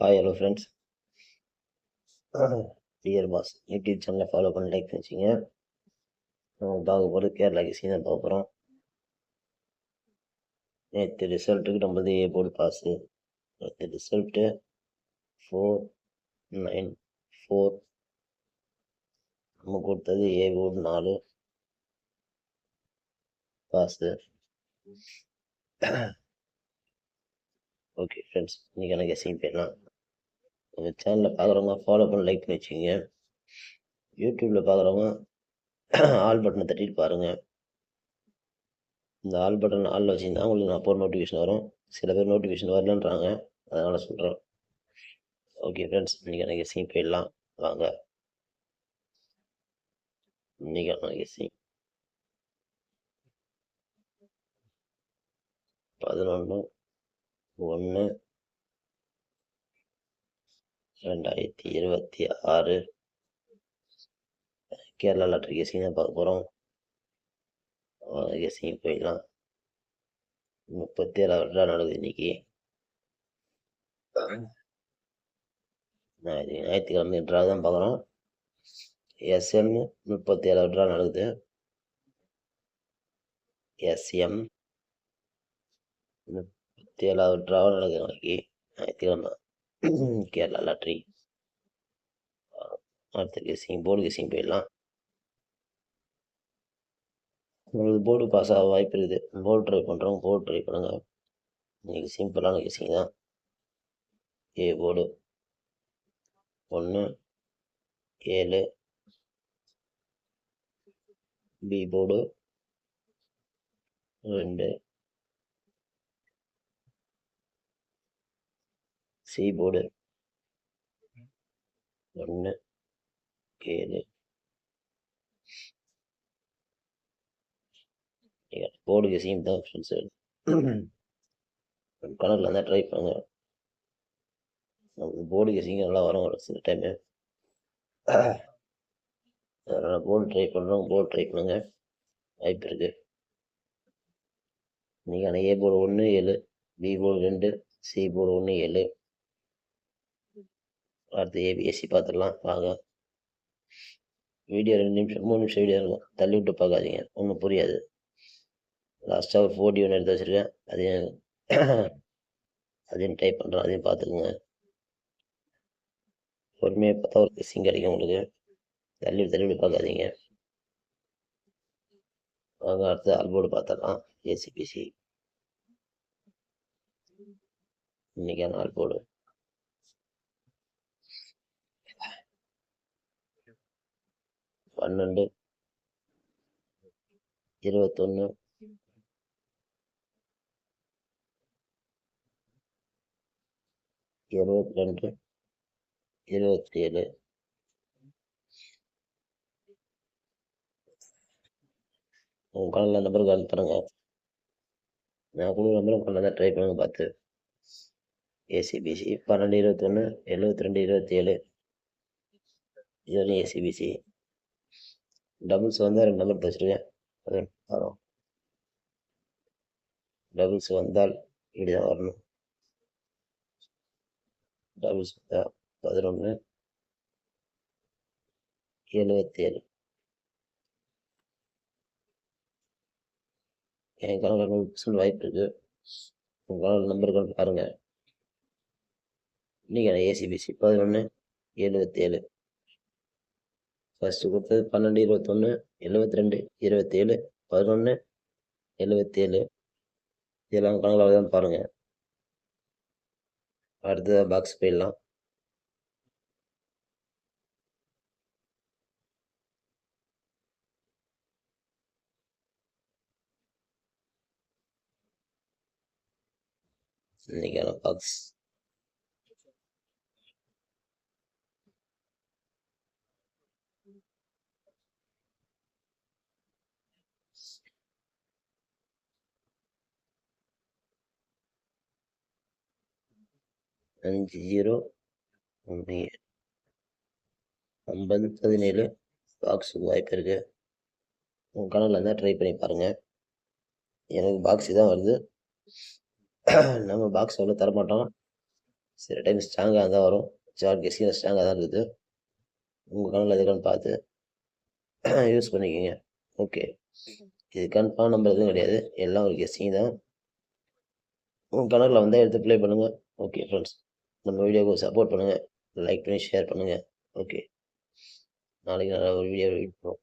Hi hello friends dear boss YouTube சேனலை follow பண்ணி like பண்ணிச்சிங்க நம்ம பார்க்க போகிறது கேரளா கிசி தான் பார்க்க போகிறோம் நேற்று ரிசல்ட்டுக்கு நம்மளது ஏ போர்டு பாஸு நேற்று ரிசல்ட்டு ஃபோர் நைன் ஃபோர் நம்ம கொடுத்தது ஏ போர்டு நாலு. பாஸு ஓகே ஃப்ரெண்ட்ஸ் இன்றைக்கான கெஸிங் போயிடலாம் உங்கள் சேனலில் பார்க்குறவங்க ஃபாலோ பண்ணி லைக் பண்ணி வச்சுக்கோங்க. யூடியூப்பில் பார்க்குறவங்க ஆல் பட்டனை தட்டிட்டு பாருங்கள் இந்த ஆல் பட்டன் ஆளில் வச்சுருந்தா உங்களுக்கு நான் போகிற நோட்டிஃபிகேஷன் வரும். சில பேர் நோட்டிஃபிகேஷன் வரலன்றாங்க. அதனால் சொல்கிறேன் ஓகே ஃப்ரெண்ட்ஸ் இன்றைக்கான கெஸிங் போயிடலாம். வாங்க. இன்றைக்கான கெஸிங் பதினொன்று ஒன்று ரெண்டாயிரத்தி இருபத்தி ஆறு கேரளா லாட்டரி கேசிங் தான் பார்க்க போகிறோம் கேசிங் போயிடலாம். முப்பத்தி ஏழாவது ட்ரா நடக்குது இன்னைக்கு. ஞாயிற்று ஞாயிற்றுக்கிழமை ட்ரா தான் பார்க்குறோம் எஸ்எம் முப்பத்தி ஏழாவது ட்ரா நடக்குது. எஸ்எம் முப்பத்தி ஏழாவது ட்ரா நடக்குது நாளைக்கு ஞாயிற்றுக்கிழமை. கேரளா லாட்ரி அடுத்த கேசிங் போர்டு கேசிங் போயிடலாம். உங்களுக்கு போர்டு பாஸ் ஆக வாய்ப்பு இருக்குது. போர்டு ட்ரை பண்ணுறவங்க போர்டு ட்ரை பண்ணுங்கள் இன்றைக்கி சிம்பிளான கேசிங் தான். A board. ஒன்று ஏழு. B board. ரெண்டு. சி போர்டு ஒன்று ஏழு. போர்டு சீம் தான் ஃப்ரெண்ட்ஸு கணக்கில் இருந்தால் ட்ரை பண்ணுங்க. நமக்கு போர்டு கேசிங் நல்லா வரும் ஒரு சில டைமு அதனால் போர்டு ட்ரை பண்ணுறோம் போர்டு ட்ரை பண்ணுங்க. வாய்ப்பு இருக்குது இன்றைக்கான ஏ போர்டு ஒன்று ஏழு. பி போர்டு ரெண்டு சி போர்டு ஒன்று ஏழு. அடுத்து ஏபிஎஸ்சி பார்த்துடலாம். வாங்க வீடியோ ரெண்டு நிமிஷம் மூணு நிமிஷம் வீடியோ இருக்கும். தள்ளி விட்டு பார்க்காதீங்க. ஒன்றும் புரியாது. லாஸ்ட்டாக ஒரு ஃபோர்டி ஒன்று எடுத்து வச்சுருக்கேன். அதையும் அதையும் டைப் பண்ணுறேன் அதையும் பார்த்துக்குங்க. பொறுமையாக பார்த்தா ஒரு கெஸ்ஸிங் கிடைக்கும் உங்களுக்கு. தள்ளி தள்ளி விட்டு பார்க்காதீங்க. வாங்க அடுத்து அல்போர்டு பார்த்துடலாம். ஏசிபிசி இன்னைக்கான அல்போர்டு பன்னெண்டு இருபத்தொன்று இருபத்தி ரெண்டு இருபத்தி ஏழு உங்கள் காலில் நம்பருக்கு கால் நான் கொடுக்குற நம்பரும் கொண்டு தான் ட்ரை பண்ணுங்க பார்த்து. ஏசிபிசி பன்னெண்டு இருபத்தொன்று எழுபத்தி ரெண்டு இருபத்தி ஏழு இதுவரையும் ஏசிபிசி டபுள்ஸ் வந்தால் ரெண்டு நம்பர் வச்சுருக்கேன் அது வரும். டபுள்ஸ் வந்தால் இப்படி தான் வரணும். டபுள்ஸ் வந்தால் பதினொன்று எழுபத்தி ஏழு என் கணக்கு நூறு பர்சன்ட் வாய்ப்பு இருக்குது உங்கள் கணக்கு நம்பர் பாருங்கள் இன்றைக்கான ஏசிபிசி பதினொன்று எழுபத்தேழு ஃபஸ்ட்டு கொடுத்தது பன்னெண்டு இருபத்தொன்று எழுபத்தி ரெண்டு இருபத்தேழு பதினொன்று எழுபத்தேழு இதெல்லாம் கணக்கில் தான் பாருங்கள் அடுத்ததாக பாக்ஸ் போயிடலாம். இன்னைக்கான பாக்ஸ் அஞ்சு ஜீரோ ஒன்று ஐம்பது பதினேழு பாக்ஸ் வாய்ப்பு இருக்குது உங்கள் கணக்கில் இருந்தால் ட்ரை பண்ணி பாருங்கள் எனக்கு பாக்ஸ் தான் வருது நம்ம பாக்ஸ் அவ்வளோ தரமாட்டோம் சில டைம் ஸ்ட்ராங்காக தான் வரும் ஜார்ட் கெஸ்கில் ஸ்ட்ராங்காக தான் இருக்குது உங்கள் கணக்கில் எதுக்கான பார்த்து யூஸ் பண்ணிக்கோங்க ஓகே இது கன்ஃபார்ம் நம்பர் எதுவும் கிடையாது எல்லாம் ஒரு கெஸ்டிங் தான் உங்கள் கணக்கில் வந்தால் எடுத்து ப்ளே பண்ணுங்கள் ஓகே ஃப்ரெண்ட்ஸ் நம்ம வீடியோவுக்கு சப்போர்ட் பண்ணுங்கள் லைக் பண்ணி ஷேர் பண்ணுங்கள் ஓகே நாளைக்கு நல்லா ஒரு வீடியோ வெயிட் பண்ணுவோம்